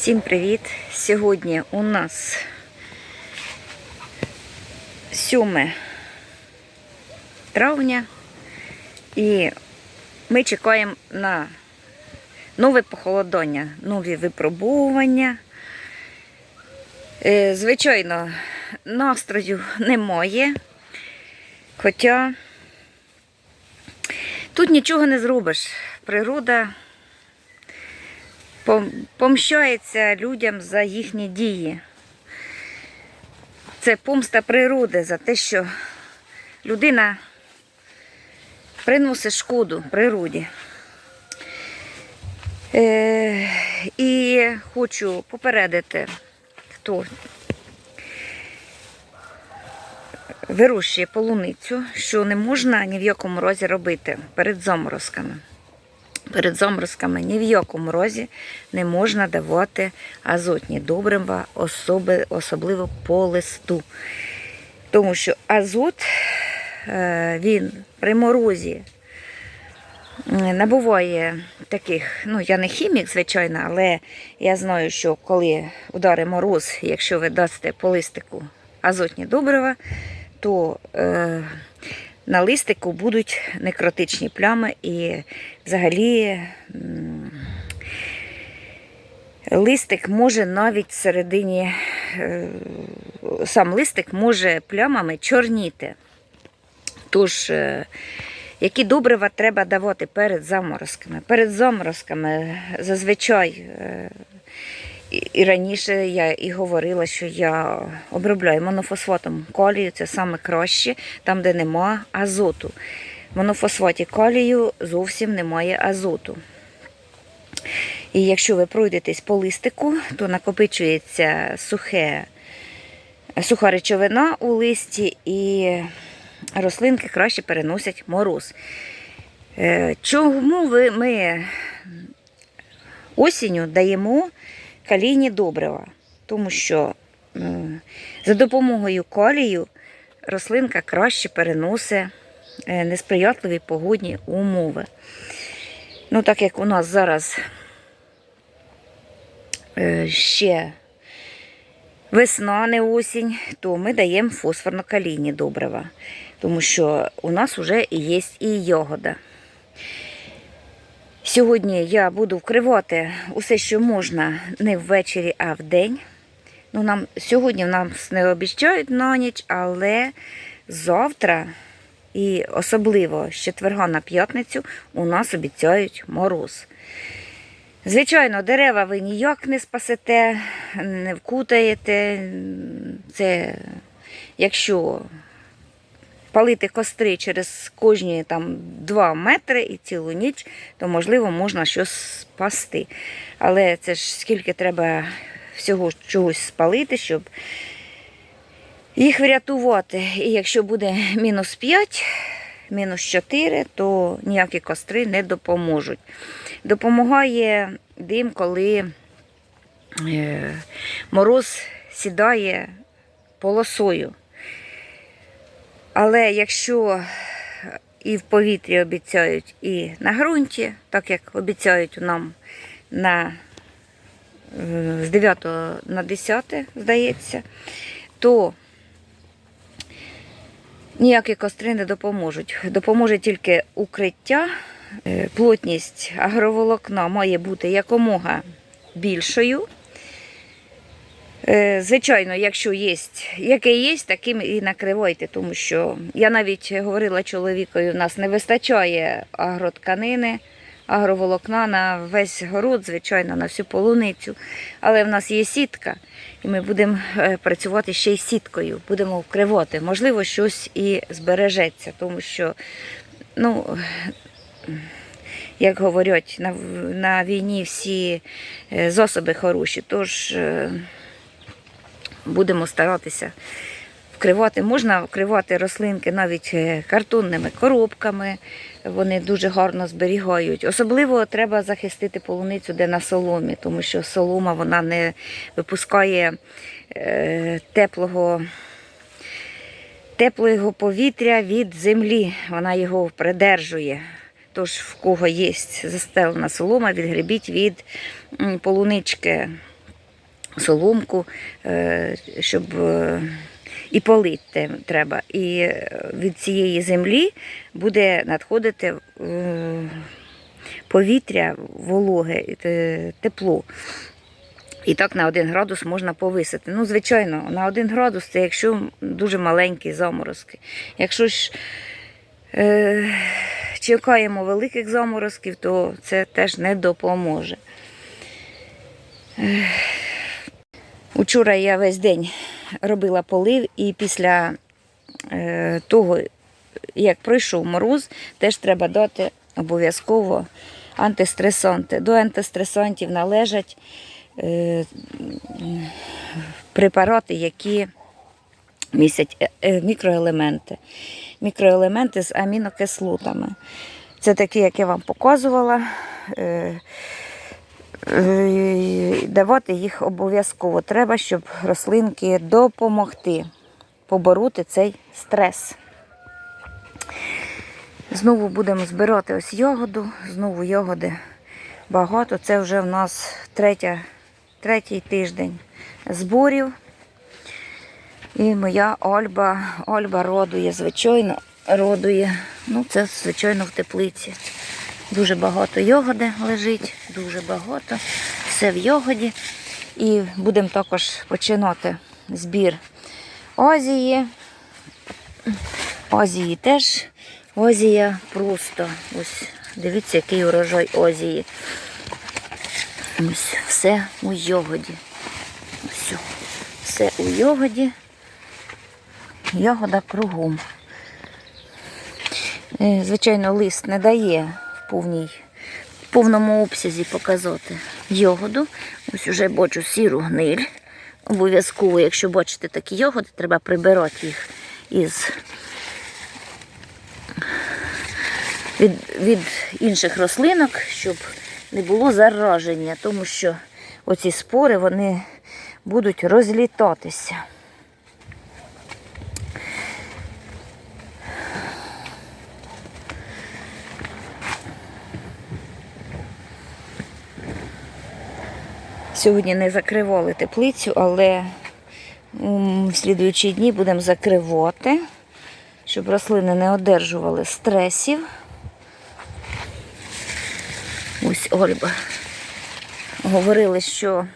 Всім привіт! Сьогодні у нас 7 травня і ми чекаємо на нове похолодання, нові випробовування. Е, Звичайно, настрою немає, хоча тут нічого не зробиш. Природа помщається людям за їхні дії. Це помста природи за те, що людина приносить шкоду природі. Е, і хочу попередити, хто вирощує полуницю, що не можна ні в якому разі робити перед заморозками. Перед заморозками ні в якому разі не можна давати азотні добрива, особи, особливо по листу. Тому що азот е, він при морозі набуває таких, ну я не хімік, звичайно, але я знаю, що коли удари мороз, якщо ви дасте по листику азотні добрива, то е, на листику будуть некротичні плями і взагалі листик може навіть всередині, е, сам листик може плямами чорніти. Тож, е, які добрива треба давати перед заморозками? Перед заморозками зазвичай е, і- раніше я і говорила, що я обробляю монофосфатом калію, це саме краще, там, де нема азоту. В монофосфаті калію зовсім немає азоту. І якщо ви пройдетесь по листику, то накопичується сухе, суха речовина у листі, і рослинки краще переносять мороз. Е, Чому ми осінню даємо калійні добрива? Тому що е, за допомогою калію рослинка краще переносить е, несприятливі погодні умови. Ну, так як у нас зараз е, ще весна, не осінь, то ми даємо фосфорно-калійні добрива, тому що у нас вже є і ягода. Сьогодні я буду вкривати усе, що можна, не ввечері, а вдень. Ну, нам, сьогодні нам не обіцяють на ніч, але завтра і особливо з четверга на п'ятницю у нас обіцяють мороз. Звичайно, дерева ви ніяк не спасете, не вкутаєте. Це якщо палити костри через кожні там 2 метри і цілу ніч, то можливо можна щось спасти. Але це ж скільки треба всього чогось спалити, щоб їх врятувати. І якщо буде мінус 5, мінус 4, то ніякі костри не допоможуть. Допомагає дим, коли е, мороз сідає полосою. Але якщо і в повітрі обіцяють, і на ґрунті, так як обіцяють нам на, е, з 9 на 10, здається, то ніякі костри не допоможуть. Допоможе тільки укриття. Е, Плотність агроволокна має бути якомога більшою. Е, Звичайно, якщо є, яке є, таким і накривайте, тому що я навіть говорила чоловікові, у нас не вистачає агротканини, агроволокна на весь город, звичайно, на всю полуницю. Але в нас є сітка, і ми будемо е, працювати ще й сіткою, будемо вкривати. Можливо, щось і збережеться, тому що, ну, як говорять, на, на війні всі е, засоби хороші. Тож. Будемо старатися вкривати. Можна вкривати рослинки навіть е, картонними коробками, вони дуже гарно зберігають. Особливо треба захистити полуницю, де на соломі, тому що солома вона не випускає е, теплого. Теплого повітря від землі, вона його придержує. Тож, в кого є застелена солома, відгребіть від полунички соломку, е, щоб е, і полити треба. І е, від цієї землі буде надходити повітря, вологе, тепло. І так на 1 градус можна повисити. Ну, звичайно, на 1 градус це якщо дуже маленькі заморозки. Якщо ж е, чекаємо великих заморозків, то це теж не допоможе. Учора я весь день робила полив, і після е, того, як пройшов мороз, теж треба дати обов'язково антистресанти. До антистресантів належать е, препарати, які містять е, мікроелементи. Мікроелементи з амінокислотами. Це такі, як я вам показувала. Давати їх обов'язково треба, щоб рослинки допомогти побороти цей стрес. Знову будемо збирати ось ягоду, знову ягоди багато. Це вже в нас третя, третій тиждень зборів. І моя Ольба, Ольба родує, звичайно, родує. Ну, це, звичайно, в теплиці. Дуже багато йогоди лежить, дуже багато. Все в йогоді. І будемо також починати збір озії. Озії теж. Озія просто. Ось дивіться, який урожай озії. Ось все у йогоді. Ось, все у йогоді. Ягода кругом. Е, Звичайно, лист не дає в повній, в повному обсязі показати ягоду. Ось уже бачу сіру гниль. Обов'язково, якщо бачите такі йогоди, треба прибирати їх із від, від інших рослинок, щоб не було зараження, тому що оці спори вони будуть розлітатися. Сьогодні не закривали теплицю, але в слідуючі дні будемо закривати, щоб рослини не одержували стресів. Ось Ольба. Говорили, що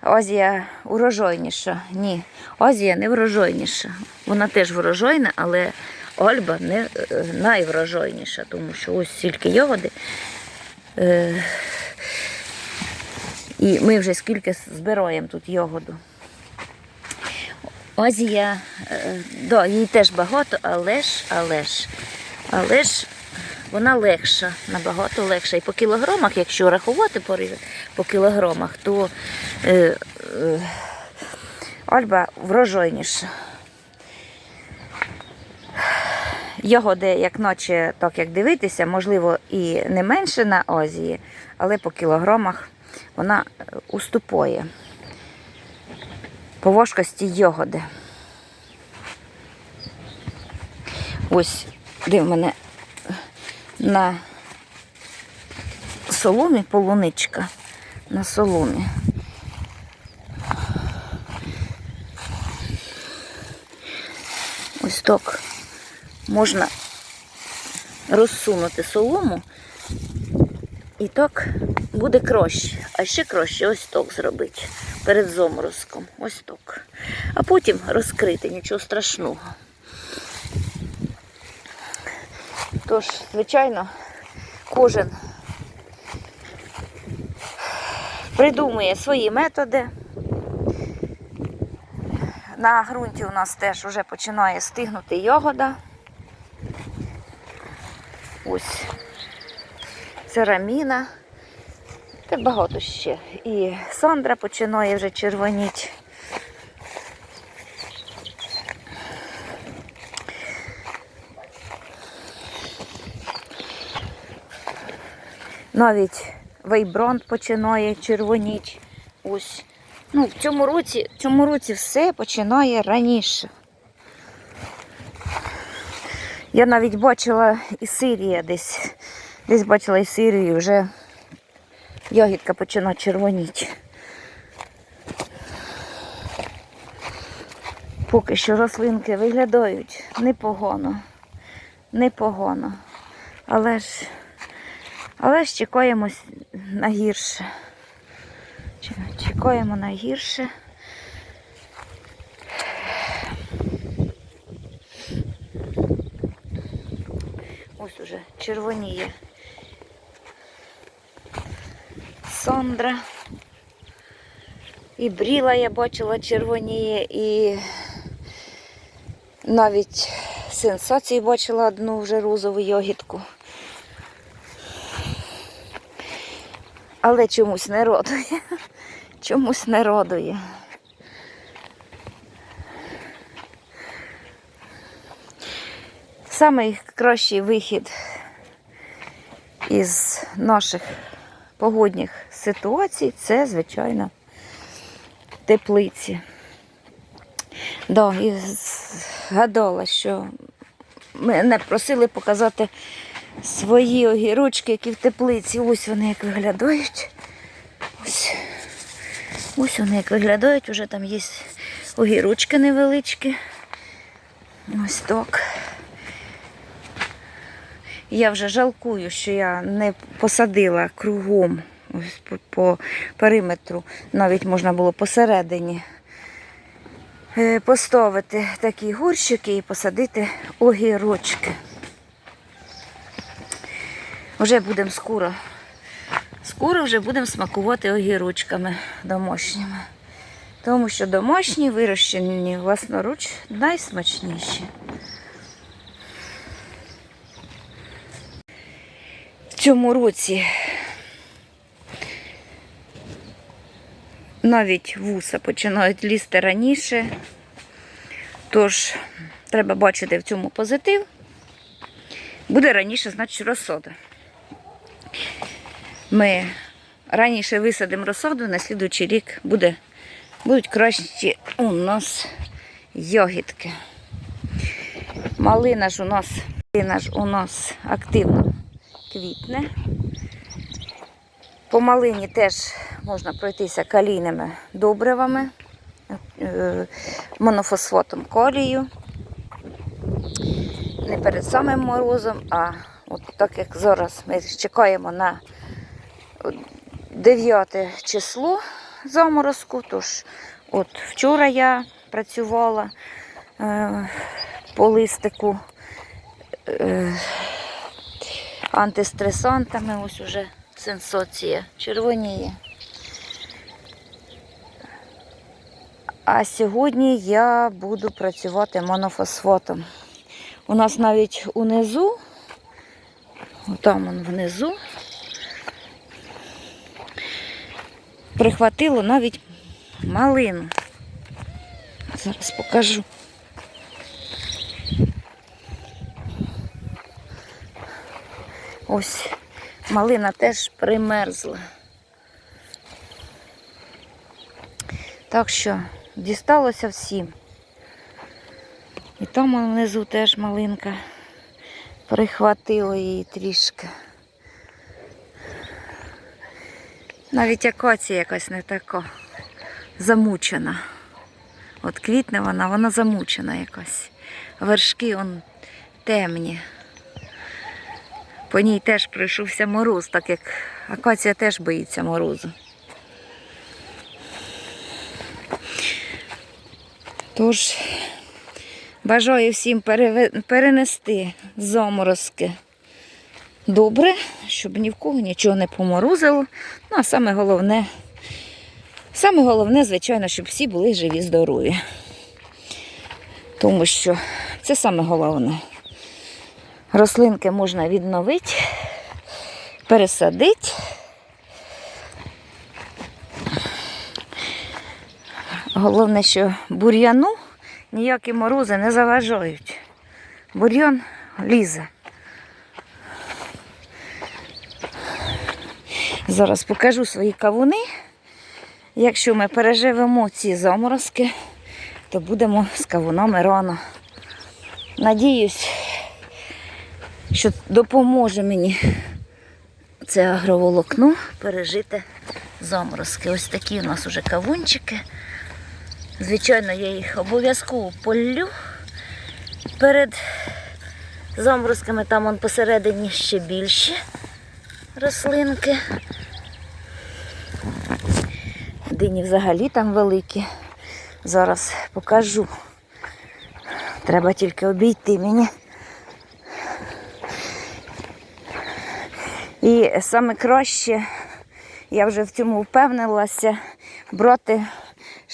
Азія урожайніша. Ні, Азія не врожайніша. Вона теж врожайна, але Ольба не е, найврожайніша, тому що ось стільки ягоди. І ми вже скільки збираємо тут ягоду. Азія, е, да, їй теж багато, але ж, але ж, але ж вона легша, набагато легша. І по кілограмах, якщо рахувати по, кілограмах, то е, е, Альба врожайніша. Ягоди, як наче, так як дивитися, можливо, і не менше на Азії, але по кілограмах вона е, уступає по важкості ягоди. Ось, де в мене на соломі полуничка. На соломі. Ось так можна розсунути солому і так буде краще. А ще краще ось так зробити перед заморозком. Ось так. А потім розкрити, нічого страшного. Тож, звичайно, кожен придумує свої методи. На ґрунті у нас теж вже починає стигнути ягода. Ось цераміна. Та багато ще. І Сандра починає вже червоніти. Навіть вейбронт починає червоніти. Ось. Ну, в цьому році, в цьому році все починає раніше. Я навіть бачила і Сирія десь. Десь бачила і Сирію, вже ягідка починає червоніти. Поки що рослинки виглядають непогано. Непогано. Але ж, але ж чекаємо на гірше. Чекаємо на гірше. Ось уже червоніє. Сондра. І бріла я бачила червоніє, і навіть сенсації бачила одну вже розову йогітку. Але чомусь не родує. Чомусь не родує. Самий кращий вихід із наших погодних ситуацій це, звичайно, теплиці. Да, і згадала, що мене просили показати свої огірочки, які в теплиці. Ось вони як виглядають. Ось, ось вони як виглядають, уже там є огірочки невеличкі. Ось так. Я вже жалкую, що я не посадила кругом ось по, по периметру, навіть можна було посередині е, поставити такі горщики і посадити огірочки. Вже будемо скоро. Скоро вже будемо смакувати огірочками домашніми. Тому що домашні вирощені власноруч найсмачніші. В цьому році навіть вуса починають лізти раніше. Тож треба бачити в цьому позитив. Буде раніше, значить, розсода. Ми раніше висадимо розсаду, на слідуючий рік буде, будуть кращі у нас йогітки. Малина ж у нас, малина ж у нас активно квітне. По малині теж можна пройтися калійними добривами, е, монофосфатом колію. Не перед самим морозом, а от так як зараз ми чекаємо на 9 число заморозку, тож от вчора я працювала е, по листику е, антистресантами, ось уже сенсація червоніє. А сьогодні я буду працювати монофосфатом. У нас навіть унизу, там он внизу, прихватило навіть малину. Зараз покажу. Ось малина теж примерзла. Так що дісталося всім. І там внизу теж малинка прихватило її трішки. Навіть акація якась не така замучена. От квітне вона, вона замучена якась. Вершки он темні. По ній теж пройшовся мороз, так як акація теж боїться морозу. Тож бажаю всім перенести заморозки добре, щоб ні в кого нічого не поморозило. Ну, а саме головне, саме головне, звичайно, щоб всі були живі, здорові. Тому що це саме головне. Рослинки можна відновити, пересадити. Головне, що бур'яну ніякі морози не заважають. Бур'ян лізе. Зараз покажу свої кавуни. Якщо ми переживемо ці заморозки, то будемо з кавунами рано. Надіюсь, що допоможе мені це агроволокно пережити заморозки. Ось такі у нас уже кавунчики. Звичайно, я їх обов'язково полю перед заморозками, там он посередині ще більші рослинки. Дині взагалі там великі. Зараз покажу. Треба тільки обійти мені. І саме краще, я вже в цьому впевнилася, брати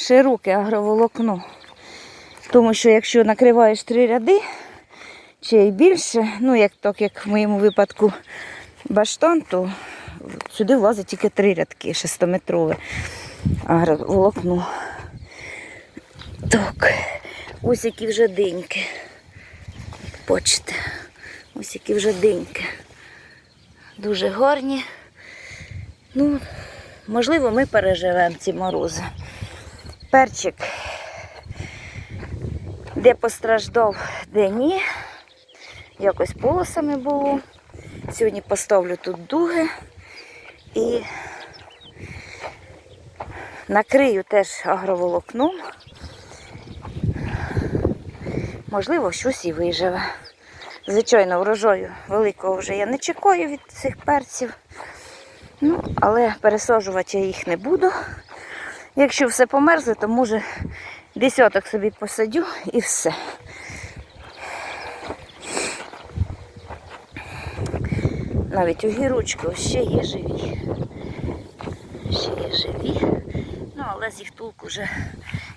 широке агроволокно. Тому що якщо накриваєш три ряди, чи й більше, ну як так як в моєму випадку баштан, то сюди влазить тільки три рядки 6-метрове агроволокно. Так, ось які вже диньки. Бачите, ось які вже диньки. Дуже гарні. Ну, можливо, ми переживемо ці морози. Перчик, де постраждав, де ні. Якось полосами було. Сьогодні поставлю тут дуги і накрию теж агроволокном. Можливо, щось і виживе. Звичайно, врожаю великого вже я не чекаю від цих перців. Ну, але пересаджувати я їх не буду. Якщо все померзле, то може десяток собі посадю і все. Навіть огірочки ось ще є живі. Ще є живі. Ну, але з їх толку вже,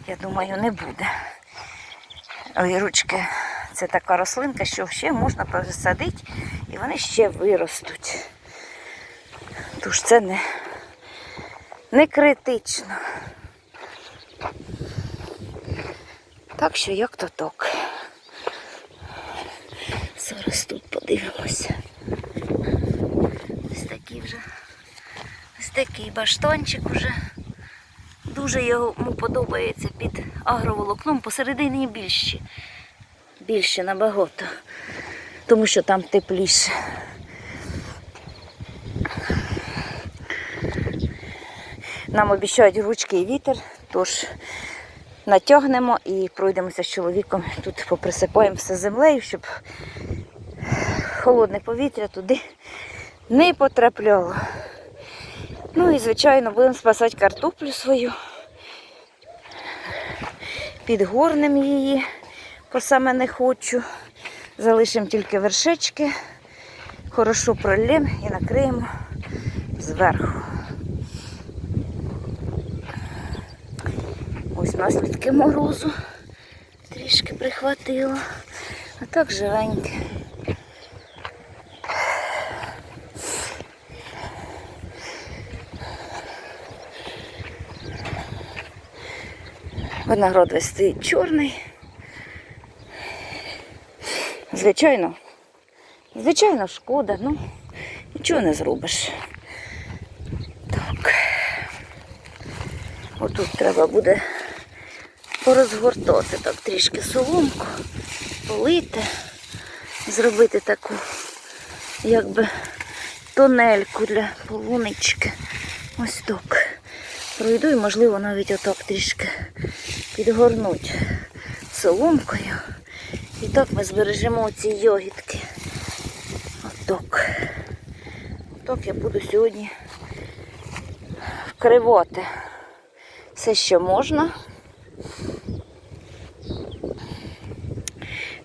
я думаю, не буде. Огірочки це така рослинка, що ще можна пересадити і вони ще виростуть. Тож це не, не критично. Так що як то так. Зараз тут подивимося. Ось такий вже ось такий баштончик уже. Дуже йому подобається під агроволокном, посередині більші. Більше набагато, тому що там тепліше. Нам обіцяють ручки і вітер, тож натягнемо і пройдемося з чоловіком. Тут поприсипаємо все землею, щоб холодне повітря туди не потрапляло. Ну і, звичайно, будемо спасати картоплю свою. Підгорнемо її, бо саме не хочу. Залишимо тільки вершечки, хорошо пролємо і накриємо зверху. Ось наслідки морозу трішки прихватило, а так живеньке. Виноград весь стоїть чорний. Звичайно, звичайно, шкода, ну нічого не зробиш. Так. Отут треба буде порозгортати так трішки соломку, полити, зробити таку, якби тонельку для полунички. Ось так. Пройду і, можливо, навіть отак трішки підгорнуть соломкою. І так ми збережемо ці йогітки. Отак. Отак я буду сьогодні вкривати все, що можна.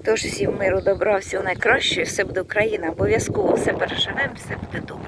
Тож всім миру, добра, всього найкращого, все буде Україна. Обов'язково все переживемо, все буде добре.